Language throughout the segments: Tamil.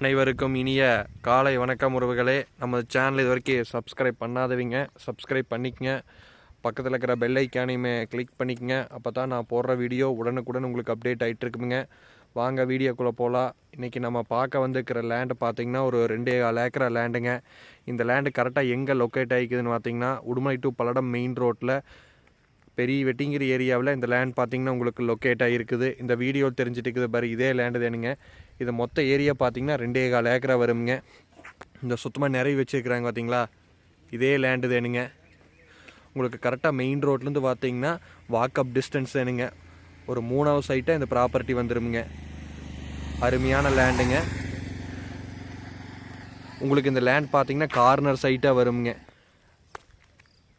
அனைவருக்கும் இனிய காலை வணக்கம் உறவுகளே. நம்ம சேனல் இது வரைக்கும் சப்ஸ்கிரைப் பண்ணாதவங்க. சப்ஸ்கிரைப் பண்ணிக்கங்க. பக்கத்தில் இருக்கிற பெல் ஐக்கானையுமே கிளிக் பண்ணிக்கங்க. அப்போ தான் நான் போடுற வீடியோ உடனுக்குடன் உங்களுக்கு அப்டேட் ஆகிட்டு இருக்குங்க வாங்க வீடியோக்குள்ளே போகலாம் இன்றைக்கி நம்ம பார்க்க வந்திருக்கிற லேண்டு பார்த்திங்கன்னா ஒரு ரெண்டே கால் ஏக்கரா லேண்டுங்க இந்த லேண்டு கரெக்டாக எங்கே லொக்கேட் ஆகிக்குதுன்னு பார்த்தீங்கன்னா உடுமலை டு பல்லடம் மெயின் ரோட்டில் பெரிய வெட்டிங்கிரி ஏரியாவில் இந்த லேண்ட் பார்த்தீங்கன்னா உங்களுக்கு லொக்கேட் ஆகிருக்குது இந்த வீடியோ தெரிஞ்சுட்டு இருக்குது பாரு இதே லேண்டு தானுங்க. இது மொத்த ஏரியா பார்த்தீங்கன்னா ரெண்டே கால் ஏக்கரா வருங்க இந்த சுத்தமாக நிறைய வச்சுருக்கிறாங்க பார்த்தீங்களா? இதே லேண்டு வேணுங்க உங்களுக்கு கரெக்டாக மெயின் ரோட்லேருந்து பார்த்தீங்கன்னா வாக்கப் டிஸ்டன்ஸ் வேணுங்க ஒரு மூணாவது சைட்டாக இந்த ப்ராப்பர்ட்டி வந்துருமுங்க. அருமையான லேண்டுங்க உங்களுக்கு இந்த லேண்ட் பார்த்தீங்கன்னா கார்னர் சைட்டாக வருங்க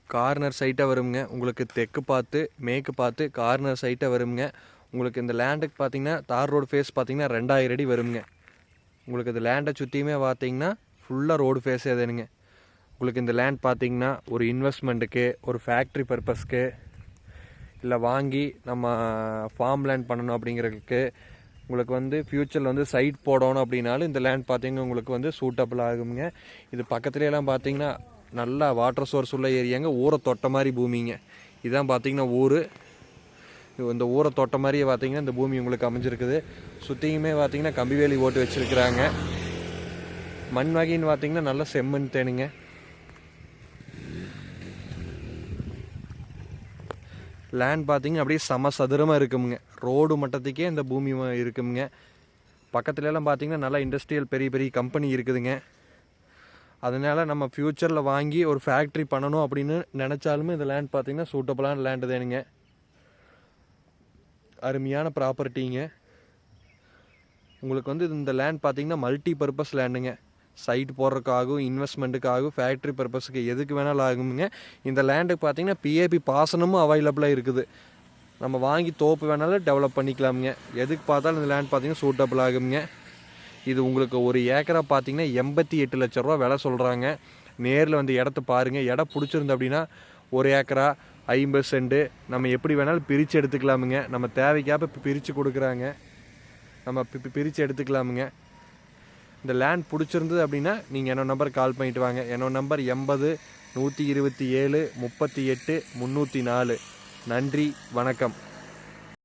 கார்னர் சைட்டாக வருங்க உங்களுக்கு தெற்கு பார்த்து மேற்கு பார்த்து கார்னர் சைட்டாக வருங்க உங்களுக்கு இந்த லேண்டுக்கு பார்த்தீங்கன்னா தார் ரோடு ஃபேஸ் பார்த்தீங்கன்னா ரெண்டாயிரம் அடி வருங்க. உங்களுக்கு இந்த லேண்டை சுற்றியுமே பார்த்தீங்கன்னா ஃபுல்லாக ரோடு ஃபேஸே தானுங்க. உங்களுக்கு இந்த லேண்ட் பார்த்தீங்கன்னா ஒரு இன்வெஸ்ட்மெண்ட்டுக்கு ஒரு ஃபேக்ட்ரி பர்பஸ்க்கு இல்லை வாங்கி நம்ம ஃபார்ம் லேண்ட் பண்ணணும் அப்படிங்கிறதுக்கு உங்களுக்கு வந்து ஃப்யூச்சரில் வந்து சைட் போடணும் அப்படின்னாலும் இந்த லேண்ட் பார்த்தீங்கன்னா உங்களுக்கு வந்து சூட்டபிள் ஆகுங்க. இது பக்கத்துலலாம் பார்த்தீங்கன்னா நல்லா வாட்டர் சோர்ஸ் உள்ள ஏரியாங்க. ஊரை தொட்ட மாதிரி பூமிங்க. இதுதான் பார்த்தீங்கன்னா ஊர். இந்த ஊரை தொட்ட மாதிரியே பார்த்தீங்கன்னா இந்த பூமி உங்களுக்கு அமைஞ்சிருக்குது. சுற்றியுமே பார்த்தீங்கன்னா கம்பி வேலி ஓட்டு வச்சுருக்குறாங்க. மண் வகைன்னு பார்த்தீங்கன்னா நல்ல செம்மண் தேனுங்க. லேண்ட் பார்த்தீங்கன்னா அப்படியே சம சதுரமாக இருக்குமுங்க. ரோடு மட்டத்துக்கே இந்த பூமி இருக்குமுங்க. பக்கத்துலலாம் பார்த்தீங்கன்னா நல்லா இண்டஸ்ட்ரியல் பெரிய பெரிய கம்பெனி இருக்குதுங்க. அதனால் நம்ம ஃப்யூச்சரில் வாங்கி ஒரு ஃபேக்ட்ரி பண்ணணும் அப்படின்னு நினச்சாலுமே இந்த லேண்ட் பார்த்தீங்கன்னா சூட்டபுளான லேண்டு தானுங்க. அருமையான ப்ராப்பர்ட்டிங்க உங்களுக்கு வந்து இந்த லேண்ட் பார்த்தீங்கன்னா மல்டி பர்பஸ் லேண்டுங்க சைட் போடுறதுக்காகவும் இன்வெஸ்ட்மெண்ட்டுக்காகவும் ஃபேக்ட்ரி பர்பஸுக்கு எதுக்கு வேணாலும் ஆகுமுங்க. இந்த லேண்டுக்கு பார்த்தீங்கன்னா பிஏபி பாசனமும் அவைலபிளாக இருக்குது. நம்ம வாங்கி தோப்பு வேணாலும் டெவலப் பண்ணிக்கலாமுங்க. எதுக்கு பார்த்தாலும் இந்த லேண்ட் பார்த்தீங்கன்னா சூட்டபிள் ஆகுங்க இது உங்களுக்கு ஒரு ஏக்கரா பார்த்தீங்கன்னா எண்பத்தி எட்டு லட்ச ரூபா விலை சொல்கிறாங்க நேரில் வந்து இடத்த பாருங்கள் இடம் பிடிச்சிருந்து அப்படின்னா ஒரு ஏக்கரா ஐம்பது சென்ட்டு நம்ம எப்படி வேணாலும் பிரித்து எடுத்துக்கலாமுங்க. நம்ம தேவைக்காக இப்போ பிரித்து கொடுக்குறாங்க. நம்ம பி- பிரித்து எடுத்துக்கலாமுங்க. இந்த லேண்ட் பிடிச்சிருந்தது அப்படின்னா நீங்கள் என்னோட நம்பர் கால் பண்ணிட்டு வாங்க. என்னோட நம்பர் எண்பது நூற்றி இருபத்தி ஏழு முப்பத்தி எட்டு முந்நூற்றி நாலு. நன்றி வணக்கம்.